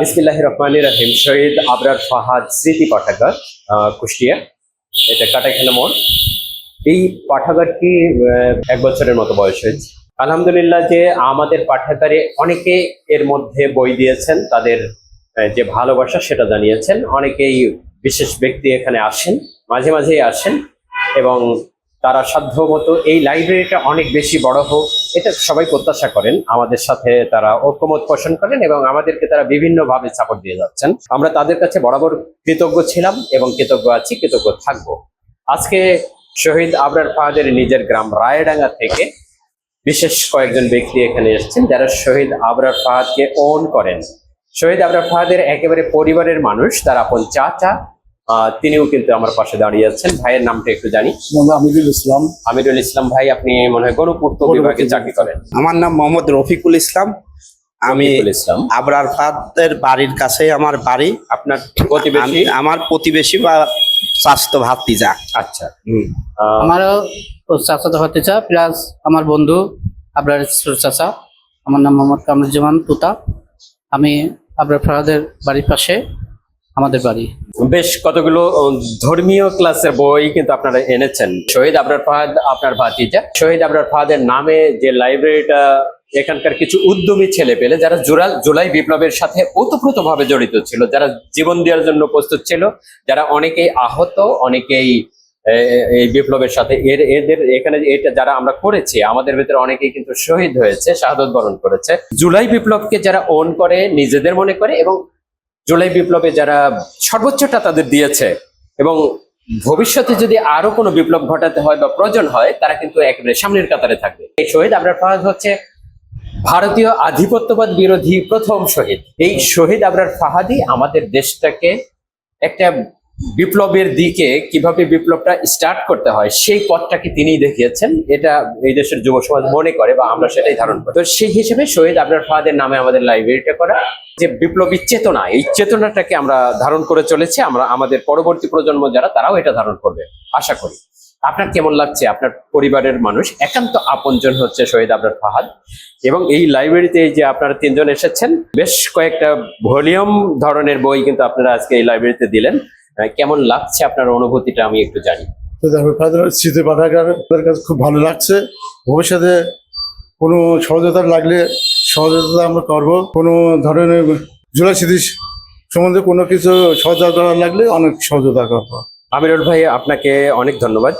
বিসমিল্লাহ রহমান রাহিম। শহীদ আবরার ফাহাদ স্মৃতি পাঠাগার কুষ্টিয়া। এটা কাটাইখানা মোড়। এই পাঠাগারটি এক বছরের মতো বয়স হয়েছে। আলহামদুলিল্লাহ যে আমাদের পাঠাগারে অনেকে এর মধ্যে বই দিয়েছেন, তাদের যে ভালোবাসা সেটা জানিয়েছেন। অনেকেই বিশেষ ব্যক্তি এখানে আসেন, মাঝে মাঝেই আসেন এবং তারা সাধ্য মতো এই লাইব্রেরিটা অনেক বেশি বড় হোক, এটা সবাই প্রত্যাশা করেন। আমাদের সাথে তারা ঐক্যমত পোষণ করেন এবং আমাদেরকে তারা বিভিন্নভাবে সাপোর্ট দিয়ে যাচ্ছেন। আমরা তাদের কাছে বরাবর কৃতজ্ঞ ছিলাম এবং কৃতজ্ঞ আছি, কৃতজ্ঞ থাকব। আজকে শহীদ আবরার ফাহাদের নিজের গ্রাম রায়ডাঙ্গা থেকে বিশেষ কয়েকজন ব্যক্তি এখানে এসেছেন যারা শহীদ আবরার ফাহাদকে ওন করেন। শহীদ আবরার ফাহাদের একেবারে পরিবারের মানুষ, তার আপন চাচা তিনিও কিন্তু আমার পাশে দাঁড়িয়ে আছেন। ভাইয়ের নামটা একটু জানি। আমিরুল ইসলাম। আমিরুল ইসলাম ভাই আপনি মনে হয় গণপূর্ত বিভাগে চাকরি করেন। আমার নাম মোহাম্মদ রফিকুল ইসলাম। আমি ইসলাম। আবরার ফাদের বাড়ির কাছেই আমার বাড়ি। আপনার প্রতিবেশী? আমি- আমার প্রতিবেশী বা স্বাস্থ্য ভাতিজা। আচ্ছা। আমারও চাচা ভাতিজা প্লাস আমার বন্ধু ছোট চাচা। আমার নাম মোহাম্মদ কামরুজ্জামান তুতা। আমি আপনার ফরাদের বাড়ির পাশে আমাদের বাড়ি। বেশ কতগুলো ধর্মীয় ক্লাসের বই কিন্তু আপনারা এনেছেন। শহীদ আবরার ফাহাদ, আপনার ভাতিজা। শহীদ আবরার ফাহাদের নামে যে লাইব্রেরিটা, এখানকার কিছু উদ্যমী ছেলে পেলে যারা জুরা, জুলাই বিপ্লবের সাথে ওতপ্রোতভাবে জড়িত ছিল, যারা জীবন দেওয়ার জন্য প্রস্তুত ছিল, যারা অনেকেই আহত, অনেকেই এই বিপ্লবের সাথে এর, এদের এখানে এটা যারা আমরা করেছি, আমাদের ভিতরে অনেকেই কিন্তু শহীদ হয়েছে, শাহাদত বরণ করেছে। জুলাই বিপ্লবকে যারা ওন করে, নিজেদের মনে করে এবং জুলাই বিপ্লবে যারা সর্বোচ্চটা তাদের দিয়েছে এবং ভবিষ্যতে যদি আরও কোনো বিপ্লব ঘটাতে হয় বা প্রয়োজন হয়, তারা কিন্তু একেবারে সামনের কাতারে থাকবে। এই শহীদ আবরার ফাহাদ হচ্ছে ভারতীয় আধিপত্যবাদ বিরোধী প্রথম শহীদ। এই শহীদ আবরার ফাহাদি আমাদের দেশটাকে একটা বিপ্লবের দিকে কীভাবে বিপ্লবটা স্টার্ট করতে হয়, সেই পথটাকে তিনিই দেখিয়েছেন? এটা এই দেশের যুব সমাজ মনে করে বা আমরা সেটাই ধারণ করি। তো সেই হিসেবে শহীদ আবরার ফাহাদের নামে আমাদের লাইব্রেরিটা করা, যে বিপ্লবী চেতনা, এই চেতনাটাকে আমরা ধারণ করে চলেছি, আমরা আমাদের পরবর্তী প্রজন্ম যারা, তারাও এটা ধারণ করবে, আশা করি। আপনার কেমন লাগছে? আপনার পরিবারের মানুষ একান্ত আপনজন হচ্ছে শহীদ আবরার ফাহাদ এবং এই লাইব্রেরিতে যে আপনারা তিনজন এসেছেন, বেশ কয়েকটা ভলিউম ধরনের বই কিন্তু আপনারা আজকে এই লাইব্রেরিতে দিলেন। কেমন লাগছে আপনার অনুভূতিটা আমি একটু জানি। স্মৃতি পাঠাগার কাছে খুব ভালো লাগছে। ভবিষ্যতে কোনো সহযোগিতা লাগলে সহযোগিতা আমরা করব। কোনো ধরনের জুলাই স্মৃতি সম্বন্ধে কোনো কিছু সহযোগিতা লাগলে অনেক সহযোগিতা করব। আমিরুল ভাই আপনাকে অনেক ধন্যবাদ।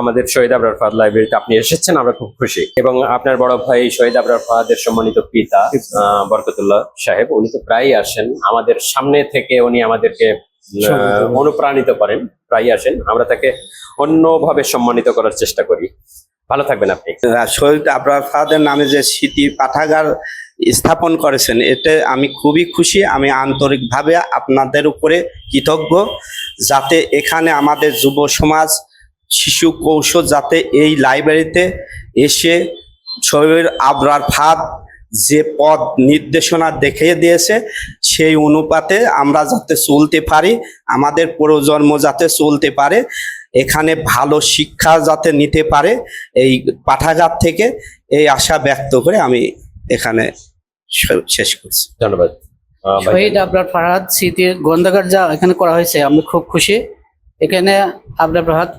আমাদের শহীদ আবরার ফাহাদ লাইব্রেরিতে আপনি এসেছেন আমরা খুব খুশি। এবং আপনার বড় ভাই শহীদ আবরার ফাহাদের সম্মানিত পিতা বরকতুল্লাহ সাহেব উনি তো প্রায়ই আসেন। আমাদের সামনে থেকে উনি আমাদেরকে অনুপ্রাণিত করেন প্রায় আসেন। আমরা তাকে অন্যভাবে সম্মানিত করার চেষ্টা করি। ভালো থাকবেন আপনি। শহীদ আবরার ফাদের নামে যে স্মৃতি পাঠাগার স্থাপন করেছেন এতে আমি খুবই খুশি। আমি আন্তরিকভাবে আপনাদের উপরে কৃতজ্ঞ যাতে এখানে আমাদের যুব সমাজ শিশু কৌশল যাতে এই লাইব্রেরিতে এসে শহীদ আবরার ফাদ যে পদ নির্দেশনা দেখিয়ে দিয়েছে সেই অনুপাতে আমরা যাতে চলতে পারি আমাদের প্রজন্ম যাতে চলতে পারে এখানে ভালো শিক্ষা যাতে নিতে পারে এই পাঠাগার থেকে এই আশা ব্যক্ত করে আমি এখানে শেষ করছি। ধন্যবাদ। শহীদ আবরার ফারহাদ স্মৃতির গ্রন্থাগার যা এখানে করা হয়েছে আমি খুব খুশি। এখানে আবরার ফারহাদ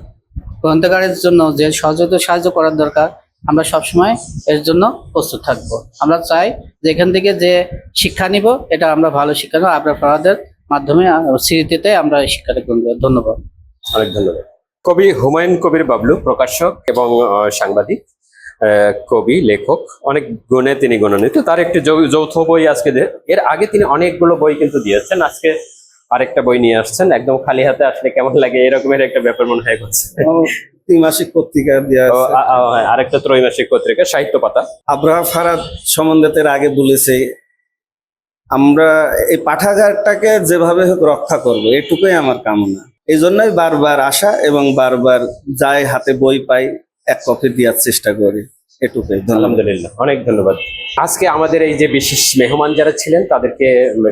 গ্রন্থাগারের জন্য যে সহযোগিতা সাহায্য করার দরকার আমরা সবসময় এর জন্য প্রস্তুত থাকব। আমরা চাই যে এখান থেকে যে শিক্ষা নিব এটা আমরা ভালো শিক্ষা নেব। আপনার ফারহাদের মাধ্যমে স্মৃতিতে আমরা এই শিক্ষাটা গ্রহণ করব। ধন্যবাদ। অনেক ধন্যবাদ। কবি হুমায়ুন কবির বাবলু প্রকাশক এবং সাংবাদিক আহ, কবি লেখক অনেক গুণে তিনি গুণান্বিত। তার একটি যৌথ বই আজকে এর আগে তিনি অনেকগুলো বই কিন্তু দিয়েছেন। আজকে আরেকটা বই নিয়ে আসছেন। একদম খালি হাতে আসলে কেমন লাগে এরকমের একটা ব্যাপার মনে হয় করছে। ত্রিমাসিক পত্রিকা দেওয়া হ্যাঁ, আরেকটা ত্রৈমাসিক পত্রিকা সাহিত্য পাতা। আব্রাহা ফারাদ সম্বন্ধে আগে বলেছে আমরা এই পাঠাগারটাকে যেভাবে হোক রক্ষা করব এটুকুই আমার কামনা। এই জন্যই বারবার আসা এবং বারবার যায় হাতে বই পাই এক কপি দেওয়ার চেষ্টা করি। এটুকুই। আলহামদুলিল্লাহ, অনেক ধন্যবাদ। আজকে আমাদের এই যে বিশেষ মেহমান যারা ছিলেন, তাদেরকে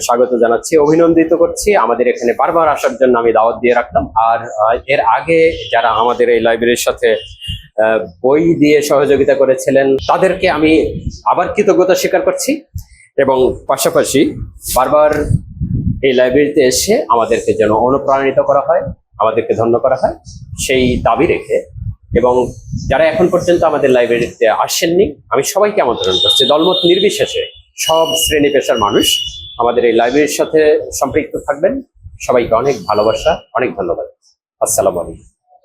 স্বাগত জানাচ্ছি, অভিনন্দিত করছি। আমাদের এখানে বারবার আসার জন্য আমি দাওয়াত দিয়ে রাখলাম। আর এর আগে যারা আমাদের এই লাইব্রেরির সাথে বই দিয়ে সহযোগিতা করেছিলেন, তাদেরকে আমি আবার কৃতজ্ঞতা স্বীকার করছি। এবং পাশাপাশি বারবার এই লাইব্রেরিতে এসে আমাদেরকে যেন অনুপ্রাণিত করা হয়, আমাদেরকে ধন্য করা হয়, সেই দাবি রেখে এবং যারা এখন পর্যন্ত আমাদের লাইব্রেরিতে আসেননি, আমি সবাইকে আমন্ত্রণ করছি। দলমত নির্বিশেষে সব শ্রেণি পেশার মানুষ আমাদের এই লাইব্রেরির সাথে সম্পৃক্ত থাকবেন। সবাইকে অনেক ভালোবাসা, অনেক ধন্যবাদ। আসসালামু আলাইকুম।